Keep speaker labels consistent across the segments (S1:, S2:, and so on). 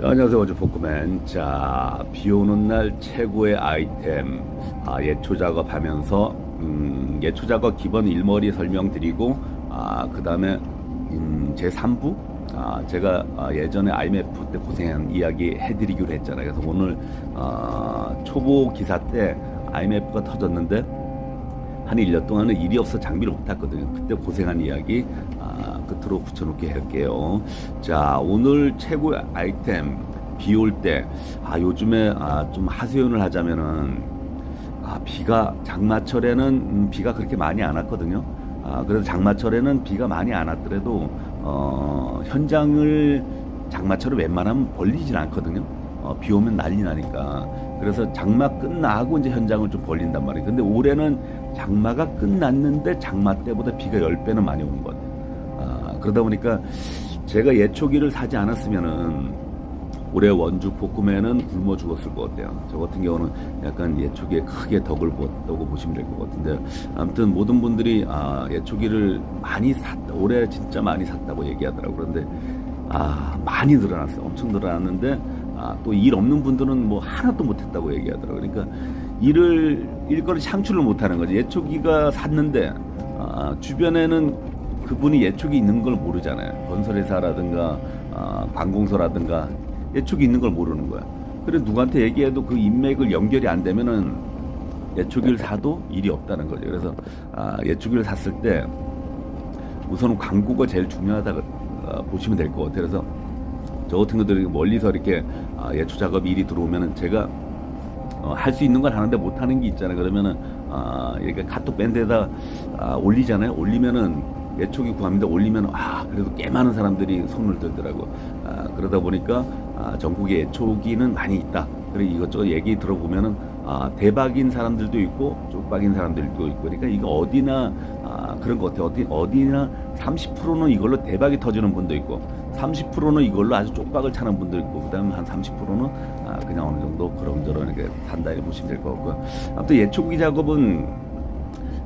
S1: 자, 안녕하세요. 어제 복구맨. 자, 비 오는 날 최고의 아이템. 아, 예초 작업하면서, 음, 예초 작업 기본 일머리 설명드리고, 아, 그 다음에, 음, 제 3부. 아, 제가 아, 예전에 IMF 때 고생한 이야기 해드리기로 했잖아요. 그래서 오늘, 어, 초보 기사 때 IMF가 터졌는데, 한 1년 동안은 일이 없어 장비를 못 탔거든요. 그때 고생한 이야기 아, 끝으로 붙여놓게 할게요. 자, 오늘 최고 의 아이템 비 올 때, 아, 요즘에 아, 좀 하소연을 하자면은 아, 비가 장마철에는 음, 비가 그렇게 많이 안 왔거든요. 아, 그래서 장마철에는 비가 많이 안 왔더라도 어, 현장을 장마철에 웬만하면 벌리진 않거든요. 어, 비 오면 난리 나니까. 그래서 장마 끝나고 이제 현장을 좀 벌린단 말이에요. 근데 올해는 장마가 끝났는데 장마 때보다 비가 10배는 많이 오는 것 같아요. 아, 그러다 보니까 제가 예초기를 사지 않았으면은 올해 원주 볶음에는 굶어 죽었을 것 같아요. 저 같은 경우는 약간 예초기에 크게 덕을 보았다고 보시면 될 것 같은데 아무튼 모든 분들이 아, 예초기를 많이 샀다. 올해 진짜 많이 샀다고 얘기하더라고요. 그런데 아, 많이 늘어났어요. 엄청 늘어났는데 아, 또 일 없는 분들은 뭐 하나도 못했다고 얘기하더라고요. 그러니까 일을 일거리 창출을 못하는 거지. 예초기가 샀는데 아, 주변에는 그분이 예촉이 있는 걸 모르잖아요. 건설회사라든가 아, 관공서라든가 예촉이 있는 걸 모르는 거야. 그래 누구한테 얘기해도 그 인맥을 연결이 안 되면은 예초기를 사도 일이 없다는 거죠. 그래서 아, 예초기를 샀을 때 우선은 광고가 제일 중요하다고 어, 보시면 될 것 같아요. 그래서 저 같은 것들이 멀리서 이렇게 아, 예초 작업 일이 들어오면은 제가 어, 할 수 있는 걸 하는데 못 하는 게 있잖아요. 그러면은 아, 이렇게 카톡 밴드에다 아, 올리잖아요. 올리면은 예초기 구합니다. 올리면 아 그래도 꽤 많은 사람들이 손을 들더라고. 아, 그러다 보니까 아, 전국에 예초기는 많이 있다. 그리고 이것저것 얘기 들어보면은 아, 대박인 사람들도 있고 쪽박인 사람들도 있고 그러니까 이거 어디나 아, 그런 것 같아요. 어디 어디나 30%는 이걸로 대박이 터지는 분도 있고 30%는 이걸로 아주 쪽박을 차는 분도 있고 그다음에 한 30%는 아, 그냥 어느 정도 그런저런 이렇게 단단히 보시면 될 것 같고요. 아무튼 예초기 작업은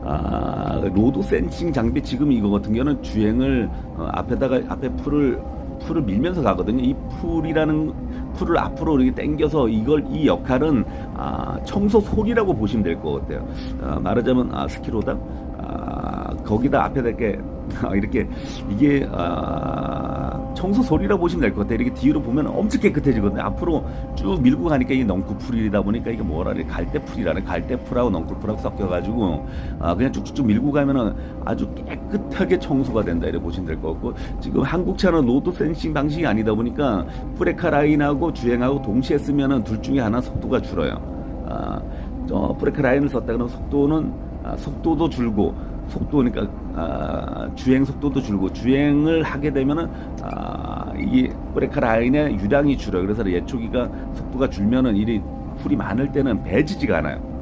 S1: 아, 로드 센싱 장비 지금 이거 같은 경우는 주행을 어, 앞에다가 앞에 풀을 풀을 밀면서 가거든요. 이 풀이라는 풀을 앞으로 이렇게 당겨서 이걸 이 역할은 아, 청소 소리라고 보시면 될 것 같아요. 아, 말하자면 아, 스키로다 아, 거기다 앞에다 이렇게 아, 이렇게 이게 아, 청소 소리라고 보시면 될 것 같아요. 이렇게 뒤로 보면 엄청 깨끗해지거든요. 앞으로 쭉 밀고 가니까 이게 넝쿨풀이다 보니까 이게 뭐라 그래 갈대풀이라는 갈대풀하고 넝쿨풀하고 섞여가지고 아, 그냥 쭉쭉쭉 밀고 가면은 아주 깨끗하게 청소가 된다 이렇게 보시면 될 것 같고 지금 한국 차는 로드 센싱 방식이 아니다 보니까 브레카 라인하고 주행하고 동시에 쓰면은 둘 중에 하나 속도가 줄어요. 아, 저 브레이크 라인을 썼다 그러면 속도는 아, 속도도 줄고 속도니까 아, 주행 속도도 줄고 주행을 하게 되면은 아, 이게 브레이크 라인의 유량이 줄어요. 그래서 예초기가 속도가 줄면은 일이 풀이 많을 때는 배지지가 않아요.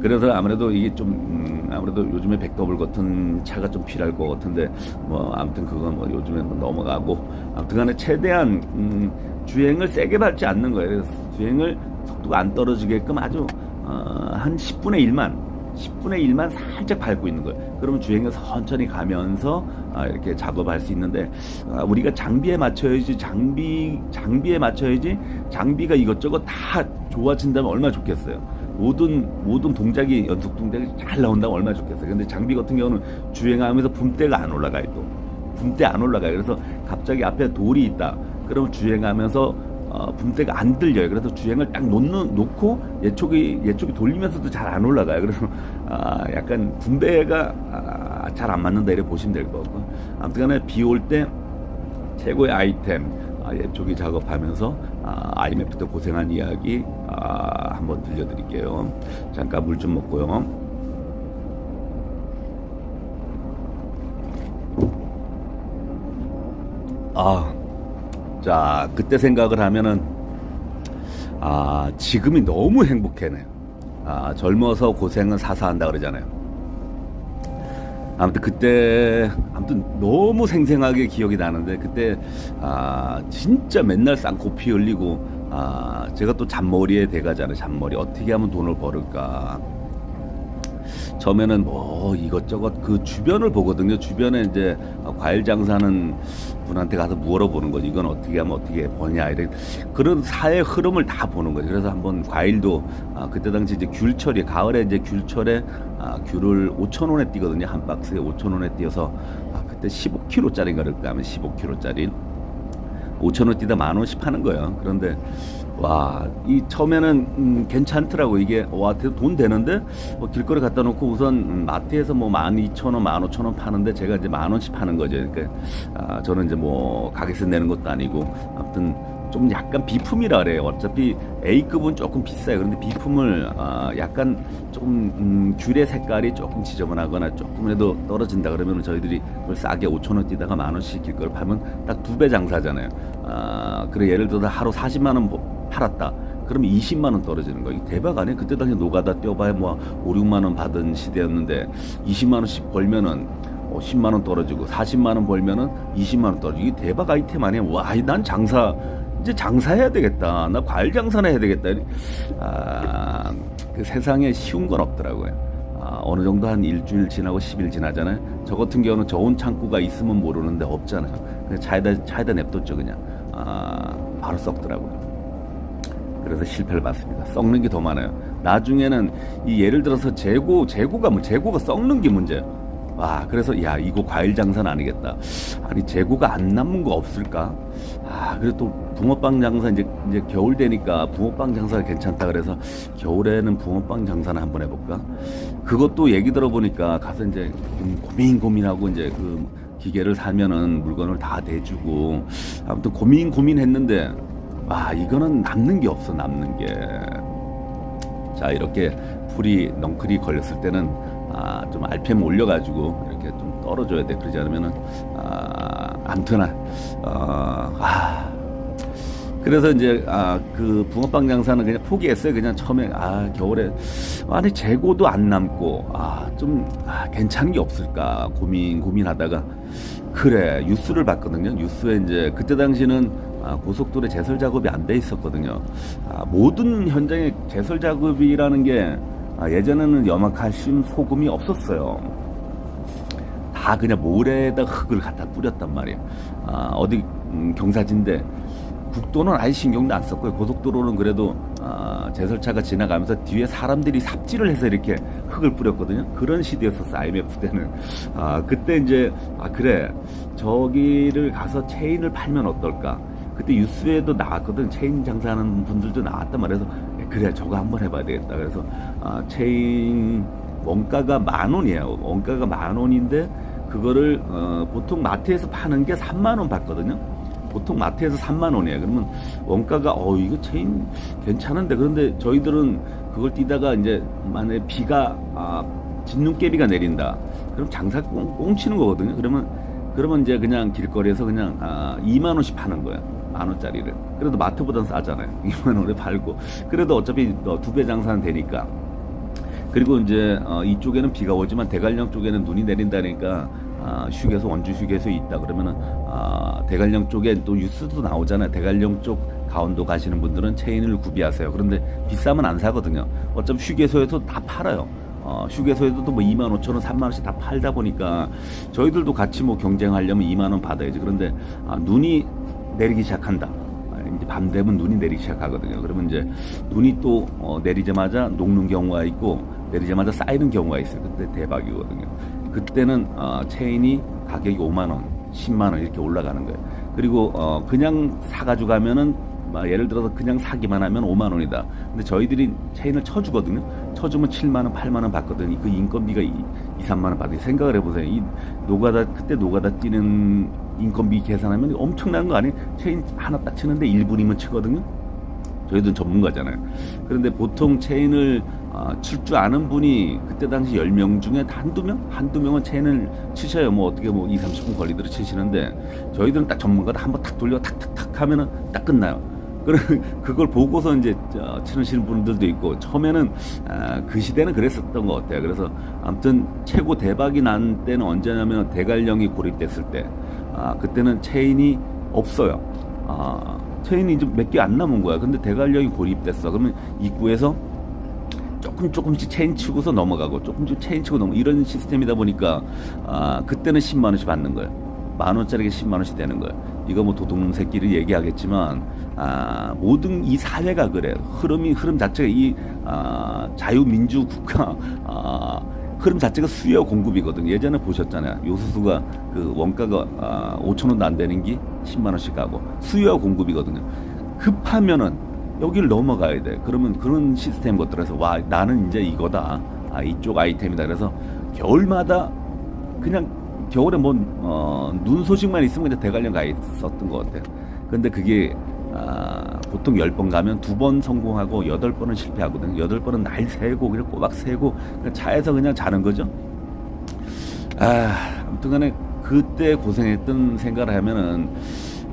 S1: 그래서 아무래도 이게 좀 음, 아무래도 요즘에 백더블 같은 차가 좀 필요할 것 같은데 뭐 아무튼 그건 뭐 요즘에 뭐 넘어가고 아무튼간에 최대한 음, 주행을 세게 밟지 않는 거예요. 주행을 속도가 안 떨어지게끔 아주 어, 한 10분의 1만 10분의 1만 살짝 밟고 있는 거예요. 그러면 주행을 천천히 가면서 아, 이렇게 작업할 수 있는데 아, 우리가 장비에 맞춰야지 장비 장비에 맞춰야지 장비가 이것저것 다 좋아진다면 얼마나 좋겠어요. 모든 모든 동작이 연속 동작이 잘 나온다면 얼마나 좋겠어요. 근데 장비 같은 경우는 주행하면서 붐대가 안 올라가요 또. 붐대 안 올라가요. 그래서 갑자기 앞에 돌이 있다. 그러면 주행하면서 어, 붐대가 안 들려요. 그래서 주행을 딱 놓는, 놓고 예촉이 예촉이 돌리면서도 잘 안 올라가요. 그래서 아, 약간 붐대가 아, 잘안 맞는다 이렇게 보시면 될 것 같고 아무튼 간에 비 올 때 최고의 아이템 아, 예초기 작업하면서 아, IMF 때 고생한 이야기 아, 한번 들려드릴게요. 잠깐 물 좀 먹고요. 아, 자 그때 생각을 하면은 아 지금이 너무 행복해네요. 아 젊어서 고생은 사사한다 그러잖아요. 아무튼 그때 아무튼 너무 생생하게 기억이 나는데 그때 아 진짜 맨날 쌍코 피 흘리고 아 제가 또 잔머리에 대가잖아요 잔머리 어떻게 하면 돈을 벌을까 처음에는 뭐 이것저것 그 주변을 보거든요. 주변에 이제 과일 장사하는 분한테 가서 물어보는 거지. 이건 어떻게 하면 어떻게 버냐. 이런 그런 사회 흐름을 다 보는 거죠. 그래서 한번 과일도 아, 그때 당시 이제 귤철이 가을에 이제 귤철에 아, 귤을 5천 원에 뛰거든요. 한 박스에 5천 원에 뛰어서 아, 그때 15kg짜리인가를 하면 15kg짜리 5천 원 뛰다 만 원씩 파는 거예요. 그런데 와, 이 처음에는 음, 괜찮더라고 이게 와, 돈 되는데 뭐 길거리 갖다 놓고 우선 음, 마트에서 뭐만 이천 원, 만 오천 원 파는데 제가 이제 만 원씩 파는 거죠. 그러니까 아, 저는 이제 뭐 가게세 내는 것도 아니고 아무튼 좀 약간 비품이라 그래요. 어차피 A급은 조금 비싸요. 그런데 B품을 아, 약간 조금 음, 귤의 색깔이 조금 지저분하거나 조금이라도 떨어진다 그러면 저희들이 그걸 싸게 5천 원 뛰다가 만 원씩 길거리 팔면 딱 두 배 장사잖아요. 아, 그래 예를 들어 서 하루 40만 원 보- 팔았다. 그러면 20만 원 떨어지는 거예요. 대박 아니에요? 그때 당시 노가다 뛰어봐야 뭐 5, 6만 원 받은 시대였는데 20만 원씩 벌면은 어, 10만 원 떨어지고 40만 원 벌면은 20만 원 떨어지고 이게 대박 아이템 아니에요? 와, 이난 장사 이제 장사해야 되겠다. 나 과일 장사나 해야 되겠다. 아, 그 세상에 쉬운 건 없더라고요. 아, 어느 정도 한 일주일 지나고 10일 지나잖아요. 저 같은 경우는 저온 창고가 있으면 모르는데 없잖아요. 그냥 차에다 차에다 냅뒀죠 그냥. 아, 바로 썩더라고요. 그래서 실패를 봤습니다. 썩는 게 더 많아요. 나중에는 이 예를 들어서 재고 재고가 뭐 재고가 썩는 게 문제예요. 와 그래서 야 이거 과일 장사는 아니겠다. 아니 재고가 안 남은 거 없을까? 아 그리고 또 붕어빵 장사 이제 이제 겨울 되니까 붕어빵 장사가 괜찮다 그래서 겨울에는 붕어빵 장사나 한번 해볼까? 그것도 얘기 들어보니까 가서 이제 좀 고민 고민하고 이제 그 기계를 사면은 물건을 다 대주고 아무튼 고민 고민했는데 아 이거는 남는 게 없어 남는 게. 자 이렇게 풀이 넝클이 걸렸을 때는 아, 좀 RPM 올려가지고 이렇게 좀 떨어져야 돼 그러지 않으면은 아, 아무튼 어, 아 그래서 이제 아, 그 붕어빵 장사는 그냥 포기했어요. 그냥 처음에 아 겨울에 아니 재고도 안 남고 아좀 아, 괜찮은 게 없을까 고민 고민하다가 그래 뉴스를 봤거든요. 뉴스에 이제 그때 당시는 아, 고속도로 제설 작업이 안 돼 있었거든요. 아, 모든 현장에 제설 작업이라는 게 아, 예전에는 염화칼슘 소금이 없었어요. 다 그냥 모래에다 흙을 갖다 뿌렸단 말이에요. 아, 어디 음, 경사진데 국도는 아예 신경도 안 썼고요. 고속도로는 그래도 아, 제설차가 지나가면서 뒤에 사람들이 삽질을 해서 이렇게 흙을 뿌렸거든요. 그런 시대였었어 IMF 때는. 아 그때 이제 아 그래 저기를 가서 체인을 팔면 어떨까? 그때 뉴스에도 나왔거든. 체인 장사하는 분들도 나왔단 말이에요. 그래서 그래 저거 한번 해봐야 되겠다. 그래서 아, 체인 원가가 만 원이에요. 원가가 만 원인데 그거를 어, 보통 마트에서 파는 게 3만 원 받거든요. 보통 마트에서 3만 원이에요. 그러면 원가가 어 이거 체인 괜찮은데 그런데 저희들은 그걸 뛰다가 이제 만약에 비가 아, 진눈깨비가 내린다. 그럼 장사 꽁, 꽁치는 거거든요. 그러면 그러면 이제 그냥 길거리에서 그냥 아, 2만 원씩 파는 거야. 만 원짜리를. 그래도 마트보단 싸잖아요. 2만 원에 팔고. 그래도 어차피 두 배 장사는 되니까. 그리고 이제 어, 이쪽에는 비가 오지만 대관령 쪽에는 눈이 내린다니까 아, 휴게소 원주 휴게소 있다 그러면은 아, 대관령 쪽에 또 뉴스도 나오잖아요. 대관령 쪽 강원도 가시는 분들은 체인을 구비하세요. 그런데 비싸면 안 사거든요. 어차피 휴게소에서 다 팔아요. 어, 휴게소에도 뭐 2만 5천 원, 3만 원씩 다 팔다 보니까 저희들도 같이 뭐 경쟁하려면 2만 원 받아야지. 그런데 아, 눈이 내리기 시작한다. 아, 이제 밤 되면 눈이 내리기 시작하거든요. 그러면 이제 눈이 또 어, 내리자마자 녹는 경우가 있고 내리자마자 쌓이는 경우가 있어요. 그때 대박이거든요. 그때는 어, 체인이 가격이 5만 원, 10만 원 이렇게 올라가는 거예요. 그리고 어, 그냥 사가지고 가면은 막 예를 들어서 그냥 사기만 하면 5만 원이다. 근데 저희들이 체인을 쳐주거든요. 쳐주면 7만 원, 8만 원 받거든요. 그 인건비가 2, 2 3만 원 받아요. 생각을 해보세요. 이 노가다 그때 노가다 뛰는 인건비 계산하면 엄청난 거 아니에요? 체인 하나 딱 치는데 1분이면 치거든요. 저희들은 전문가잖아요. 그런데 보통 체인을 아, 칠줄 아는 분이 그때 당시 10명 중에 한두 명? 한두 명은 체인을 치셔요. 뭐 어떻게 뭐 2, 30분 걸리더라 치시는데 저희들은 딱 전문가다 한번 탁 돌려 탁탁탁 하면은 딱 끝나요. 그걸 보고서 이제 저, 치시는 분들도 있고 처음에는 아, 그 시대는 그랬었던 것 같아요. 그래서 아무튼 최고 대박이 난 때는 언제냐면 대관령이 고립됐을 때 아, 그때는 체인이 없어요. 아, 체인이 이제 몇 개 안 남은 거야. 근데 대관령이 고립됐어. 그러면 입구에서 조금 조금씩 체인 치고서 넘어가고 조금씩 체인 치고 넘어 이런 시스템이다 보니까 아 그때는 10만 원씩 받는 거예요. 만 원짜리가 10만 원씩 되는 거예요. 이거 뭐 도둑놈 새끼를 얘기하겠지만 아 모든 이 사회가 그래 흐름이 흐름 자체가 이 아, 자유민주 국가 아, 흐름 자체가 수요 공급이거든. 예전에 보셨잖아요. 요수수가 그 원가가 아, 5천 원도 안 되는 게 10만 원씩 가고 수요 공급이거든요. 급하면은 여기를 넘어가야 돼. 그러면 그런 시스템 것들에서 와 나는 이제 이거다. 아 이쪽 아이템이다. 그래서 겨울마다 그냥 겨울에 뭔 어, 눈 소식만 있으면 그냥 대관령 가 있었던 것 같아요. 근데 그게 아, 보통 10번 가면 두 번 성공하고 여덟 번은 실패하거든요. 여덟 번은 날 새고 그냥 꼬박 새고 그냥 차에서 그냥 자는 거죠. 아, 아무튼 간에 그때 고생했던 생각을 하면은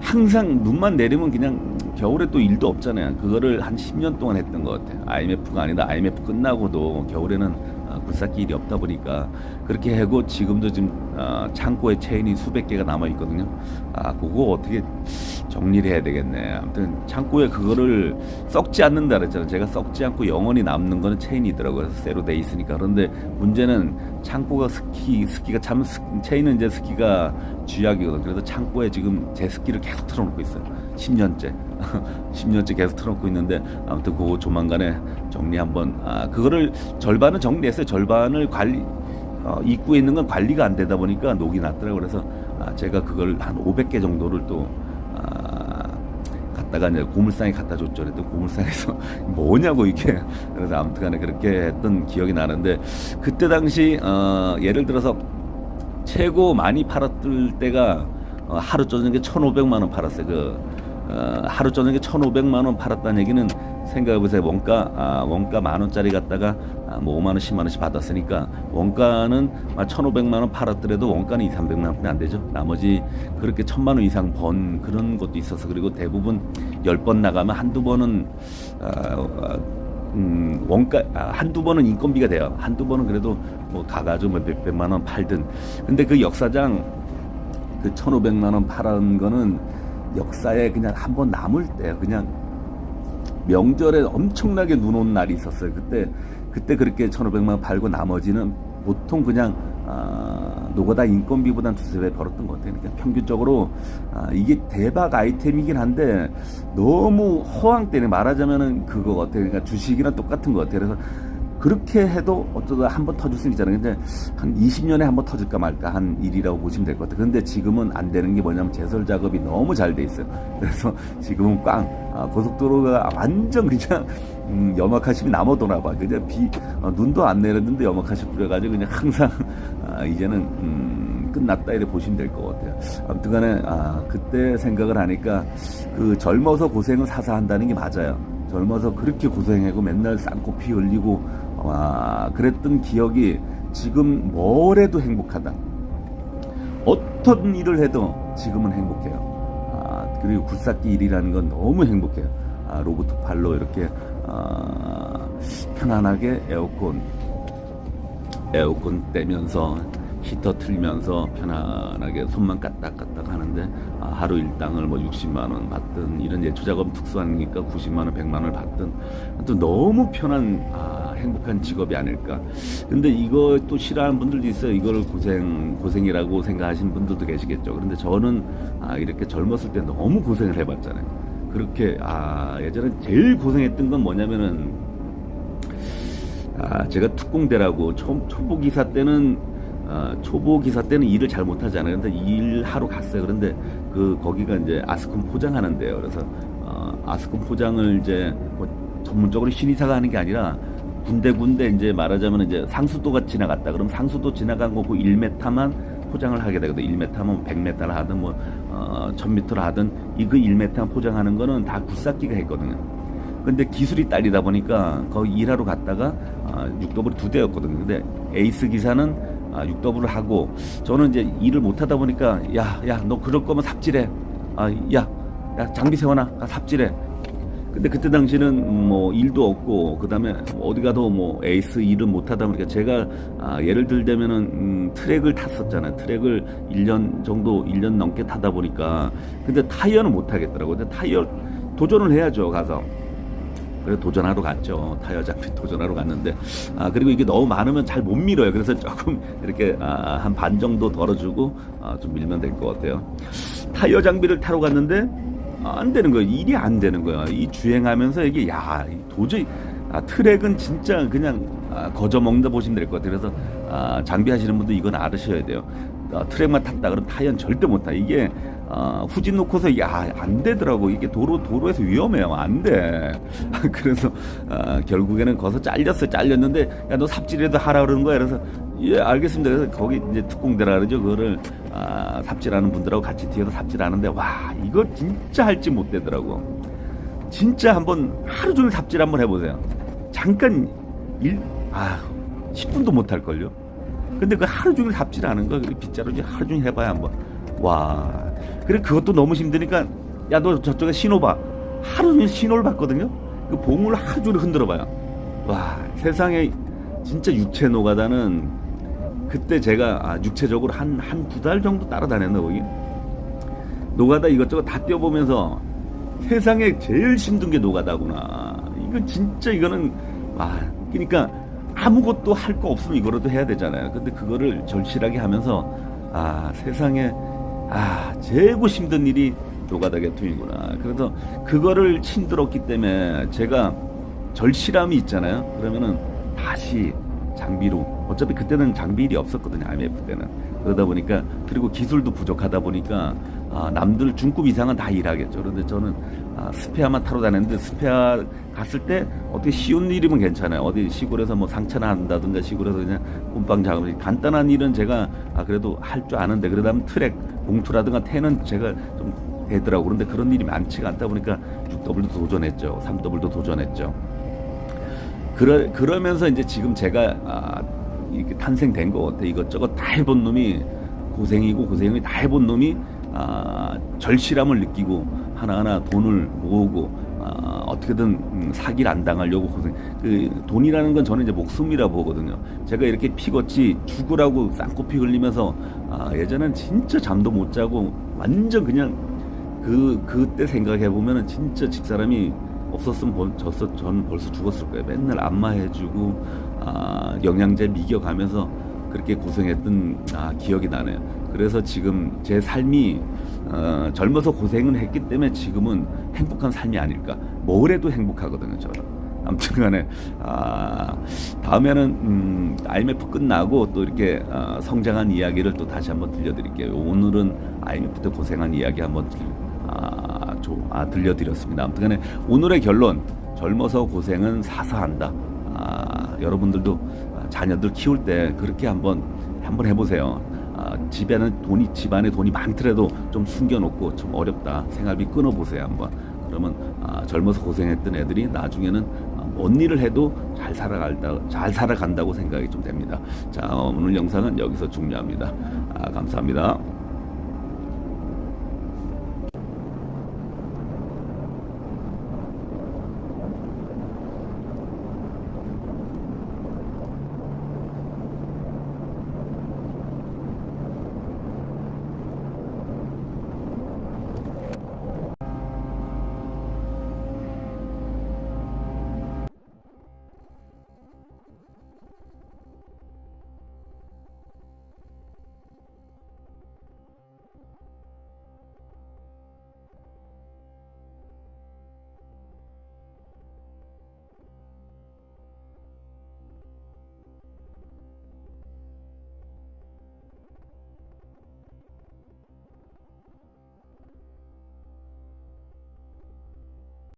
S1: 항상 눈만 내리면 그냥 겨울에 또 일도 없잖아요. 그거를 한 10년 동안 했던 것 같아요. IMF가 아니다. IMF 끝나고도 겨울에는 어, 굴삭기 일이 없다 보니까 그렇게 하고 지금도 지금 어, 창고에 체인이 수백 개가 남아 있거든요. 아, 그거 어떻게 정리를 해야 되겠네. 아무튼 창고에 그거를 썩지 않는다 그랬잖아요. 제가 썩지 않고 영원히 남는 거는 체인이더라고요. 그래서 쇠로 돼 있으니까. 그런데 문제는 창고가 스키, 스키가 참 스- 체인은 이제 스키가 쥐약이거든. 그래서 창고에 지금 제 스키를 계속 틀어놓고 있어요. 10년째. 10년째 계속 틀어놓고 있는데 아무튼 그거 조만간에 정리 한번 아 그거를 절반은 정리했어요. 절반을 관리 어, 입구에 있는 건 관리가 안 되다 보니까 녹이 났더라고요. 그래서 아, 제가 그걸 한 500개 정도를 또 아, 갖다가 이제 고물상에 갖다 줬죠. 그랬더니 고물상에서 뭐냐고 이게 그래서 아무튼간에 그렇게 했던 기억이 나는데 그때 당시 어, 예를 들어서 최고 많이 팔았을 때가 어, 하루 저녁에 1,500만 원 팔았어요. 그 어, 하루 저녁에 1,500만 원 팔았다는 얘기는 생각해보세요. 원가 아, 원가 만 원짜리 갖다가 아, 뭐 5만 원, 10만 원씩 받았으니까 원가는 1,500만 원 팔았더라도 원가는 2, 300만 원뿐이 안 되죠. 나머지 그렇게 1,000만 원 이상 번 그런 것도 있어서 그리고 대부분 10번 나가면 한두 번은 아, 아, 음, 원가 아, 한두 번은 인건비가 돼요. 한두 번은 그래도 뭐 가가지고 뭐 몇백만 원 팔든. 근데 그 역사장 그 1,500만 원 팔은 거는 역사에 그냥 한 번 남을 때 그냥 명절에 엄청나게 눈 온 날이 있었어요. 그때 그때 그렇게 1,500만 원 팔고 나머지는 보통 그냥 아, 노가다 인건비보단 두세 배 벌었던 것 같아요. 그러니까 평균적으로 아, 이게 대박 아이템이긴 한데 너무 허황 때문에 말하자면은 그거 같아요. 그러니까 주식이랑 똑같은 것 같아요. 그래서 그렇게 해도 어쩌다 한 번 터질 수 있잖아요. 근데 한 20년에 한 번 터질까 말까 한 일이라고 보시면 될 것 같아요. 근데 지금은 안 되는 게 뭐냐면 제설 작업이 너무 잘 돼 있어요. 그래서 지금은 꽝. 아, 고속도로가 완전 그냥 음, 염화카심이 남아도나 봐. 그냥 비 어, 눈도 안 내렸는데 염화카심 뿌려가지고 그냥 항상 아, 이제는 음, 끝났다 이렇게 보시면 될 것 같아요. 아무튼 간에 아, 그때 생각을 하니까 그 젊어서 고생을 사서 한다는 게 맞아요. 젊어서 그렇게 고생하고 맨날 쌍코 피 흘리고 와 그랬던 기억이 지금 뭘 해도 행복하다. 어떤 일을 해도 지금은 행복해요. 아, 그리고 굴삭기 일이라는 건 너무 행복해요. 아, 로봇 발로 이렇게 아, 편안하게 에어컨 에어컨 떼면서 히터 틀면서 편안하게 손만 까딱까딱 하는데 아, 하루 일당을 뭐 60만 원 받든 이런 예초 작업 특수하니까 90만 원, 100만 원을 받든 또 너무 편한 아, 행복한 직업이 아닐까. 근데 또 싫어하는 분들도 있어요. 이거를 고생 고생이라고 생각하시는 분들도 계시겠죠. 그런데 저는 아, 이렇게 젊었을 때 너무 고생을 해봤잖아요. 그렇게 아 예전에 제일 고생했던 건 뭐냐면은 아, 제가 특공대라고 초, 초보 기사 때는 아, 초보 기사 때는 일을 잘 못하잖아요. 근데 일하러 갔어요. 그런데 그 거기가 이제 아스콘 포장하는데요. 그래서 어, 아스콘 포장을 이제 뭐 전문적으로 신의사가 하는 게 아니라 군데군데 이제 말하자면 이제 상수도가 지나갔다. 그럼 상수도 지나간 거고 1m만 포장을 하게 되거든. 1m면 100m를 하든 뭐 어, 1000m를 하든 이거 1m 포장하는 거는 다 굴삭기가 했거든요. 근데 기술이 딸리다 보니까 거기 일하러 갔다가 아, 6더블이 두 대였거든요. 근데 에이스 기사는 아, 6더블을 하고 저는 이제 일을 못 하다 보니까 야, 야, 너 그럴 거면 삽질해. 아, 야, 야, 장비 세워놔. 가 삽질해. 근데 그때 당시는 뭐 일도 없고 그다음에 어디 가도 뭐 에이스 일을 못 하다 보니까 제가 아, 예를 들자면은 음, 트랙을 탔었잖아요. 트랙을 1년 정도 1년 넘게 타다 보니까 근데 타이어는 못 하겠더라고요. 근데 타이어 도전을 해야죠. 가서 그래서 도전하러 갔죠. 타이어 장비 도전하러 갔는데 아 그리고 이게 너무 많으면 잘 못 밀어요. 그래서 조금 이렇게 아, 한 반 정도 덜어주고 아, 좀 밀면 될 것 같아요. 타이어 장비를 타러 갔는데 아, 안 되는 거예요. 일이 안 되는 거야. 이 주행하면서 이게 야 도저히 아, 트랙은 진짜 그냥 아, 거저 먹는다 보시면 될 것 같아요. 그래서 아, 장비하시는 분도 이건 알으셔야 돼요. 아, 트랙만 탔다 그러면 타이어는 절대 못 타. 이게 아, 후진 놓고서 야 안 되더라고. 이게 도로 도로에서 위험해요. 안 돼. 그래서 아, 결국에는 거기서 잘렸어. 잘렸는데 야 너 삽질이라도 하라 그러는 거야. 그래서 예 알겠습니다. 그래서 거기 이제 특공대라 그러죠. 그거를 아, 삽질하는 분들하고 같이 뒤에서 삽질하는데 와 이거 진짜 할지 못 되더라고. 진짜 한번 하루 종일 삽질 한번 해보세요. 잠깐 일, 아, 10분도 못 할걸요? 근데 그 하루 종일 삽질하는 거, 그 빗자루 이제 하루 종일 해봐야 한번. 와. 그래, 그것도 너무 힘드니까, 야, 너 저쪽에 신호 봐. 하루 종일 신호를 봤거든요? 그 봉을 하루 종일 흔들어 봐요. 와, 세상에 진짜 육체 노가다는 그때 제가 아, 육체적으로 한, 한 두 달 정도 따라다녔나, 거기? 노가다 이것저것 다 뛰어보면서 세상에 제일 힘든 게 노가다구나. 이거 진짜 이거는 아 그러니까 아무것도 할 거 없으면 이거라도 해야 되잖아요. 근데 그거를 절실하게 하면서 아 세상에 아 제고 힘든 일이 노가다 계통이구나. 그래서 그거를 힘들었기 때문에 제가 절실함이 있잖아요. 그러면은 다시 장비로. 어차피 그때는 장비일이 없었거든요 IMF 때는. 그러다 보니까 그리고 기술도 부족하다 보니까 아, 남들 중급 이상은 다 일하겠죠. 그런데 저는 아, 스페아만 타러 다녔는데 스페아 갔을 때 어떻게 쉬운 일이면 괜찮아요. 어디 시골에서 뭐 상처나 한다든가 시골에서 그냥 꼼빵 작업 간단한 일은 제가 아, 그래도 할 줄 아는데 그러다 보면 트랙 봉투라든가 태는 제가 좀 되더라고. 그런데 그런 일이 많지가 않다 보니까 6W도 도전했죠. 3W도 도전했죠 그러, 그러면서 이제 지금 제가 아, 이렇게 탄생된 것 같아. 이것저것 다 해본 놈이 고생이고 고생이 다 해본 놈이 아, 절실함을 느끼고 하나하나 돈을 모으고 아, 어떻게든 음, 사기를 안 당하려고 고생. 그 돈이라는 건 저는 이제 목숨이라 보거든요. 제가 이렇게 피걷지 죽으라고 쌍코피 흘리면서 아, 예전엔 진짜 잠도 못 자고 완전 그냥 그 그때 생각해 보면은 진짜 집 사람이 없었으면 벌, 졌어, 전 벌써 죽었을 거예요. 맨날 안마해주고 아, 영양제 미겨가면서 그렇게 고생했던 아, 기억이 나네요. 그래서 지금 제 삶이 어, 젊어서 고생을 했기 때문에 지금은 행복한 삶이 아닐까. 뭘 해도 행복하거든요, 저는. 아무튼간에 아, 다음에는 음, IMF 끝나고 또 이렇게 어, 성장한 이야기를 또 다시 한번 들려드릴게요. 오늘은 IMF 때 고생한 이야기 한번 들, 아, 조, 아, 들려드렸습니다. 아무튼간에 오늘의 결론 젊어서 고생은 사사한다. 아, 여러분들도 자녀들 키울 때 그렇게 한번 한번 해보세요. 아, 집에는 돈이 집안에 돈이 많더라도 좀 숨겨놓고 좀 어렵다 생활비 끊어보세요 한번. 그러면 아, 젊어서 고생했던 애들이 나중에는 아, 뭔 일을 해도 잘 살아간다 잘 살아간다고 생각이 좀 됩니다. 자 오늘 영상은 여기서 종료합니다. 아, 감사합니다.